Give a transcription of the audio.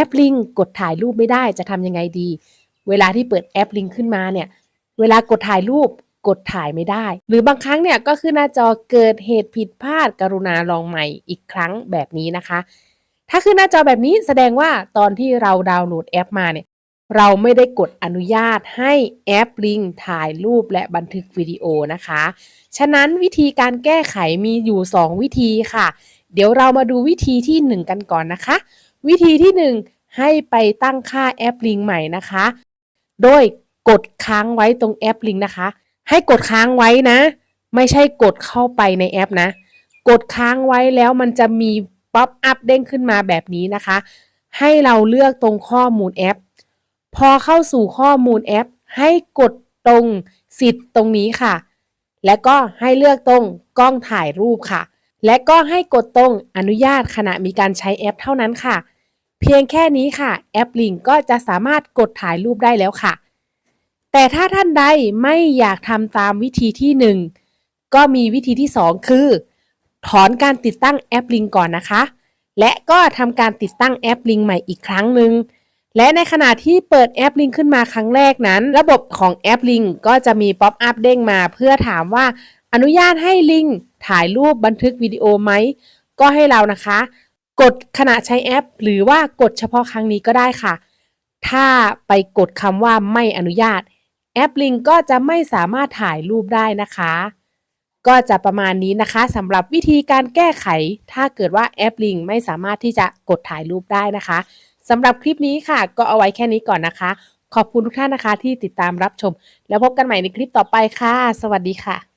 แอปลิงกดถ่ายรูปไม่ได้จะทำยังไงดี เวลาที่เปิดแอปลิงขึ้นมาเนี่ย เวลากดถ่ายรูปกดถ่ายไม่ได้ หรือบางครั้งเนี่ยก็คือหน้าจอเกิดเหตุผิดพลาดกรุณาลองใหม่อีกครั้งแบบนี้นะคะ ถ้าขึ้นหน้าจอแบบนี้แสดงว่าตอนที่เราดาวน์โหลดแอปมาเนี่ยเราไม่ได้กดอนุญาตให้แอปลิงถ่ายรูปและบันทึกวิดีโอนะคะ ฉะนั้นวิธีการแก้ไขมีอยู่ 2 วิธีค่ะ เดี๋ยวเรามาดูวิธีที่ 1 กันก่อนนะคะ วิธีที่ 1 ให้ไปตั้งค่าแอปลิงใหม่นะคะ โดยกดค้างไว้ตรงแอปลิงนะคะ ให้กดค้างไว้นะ ไม่ใช่กดเข้าไปในแอปนะ กดค้างไว้แล้วมันจะมีป๊อปอัพเด้งขึ้นมาแบบนี้นะคะ ให้เราเลือกตรงข้อมูลแอป พอเข้าสู่ข้อมูลแอป ให้กดตรงสิทธิ์ตรงนี้ค่ะ และก็ให้เลือกตรงกล้องถ่ายรูปค่ะ และก็ให้กดตรงอนุญาตขณะมีการใช้แอปเท่านั้นค่ะ เพียงแค่นี้ค่ะแอปลิงก็จะสามารถกดถ่ายรูปได้แล้วค่ะ แต่ถ้าท่านใดไม่อยากทำตามวิธีที่ 1 ก็มีวิธีที่ 2 คือ ถอนการติดตั้งแอปลิงก่อนนะคะ และก็ทำการติดตั้งแอปลิงใหม่อีกครั้งหนึ่งและในขณะที่เปิดแอปลิงขึ้นมาครั้งแรกนั้น ระบบของแอปลิงก็จะมีป๊อปอัพเด้งมาเพื่อถามว่าอนุญาตให้ลิง ถ่ายรูปบันทึกวิดีโอไหม ก็ให้เรานะคะ กดขณะใช้แอป หรือว่ากดเฉพาะครั้งนี้ก็ได้ค่ะ ถ้าไปกดคำว่าไม่อนุญาต แอปลิงก็จะไม่สามารถถ่ายรูปได้นะคะ ก็จะประมาณนี้นะคะสำหรับวิธีการแก้ไข ถ้าเกิดว่าแอปลิงไม่สามารถที่จะกดถ่ายรูปได้นะคะสำหรับคลิปนี้ค่ะ ก็เอาไว้แค่นี้ก่อนนะคะ ขอบคุณทุกท่านนะคะที่ติดตามรับชม แล้วพบกันใหม่ในคลิปต่อไปค่ะ สวัสดีค่ะ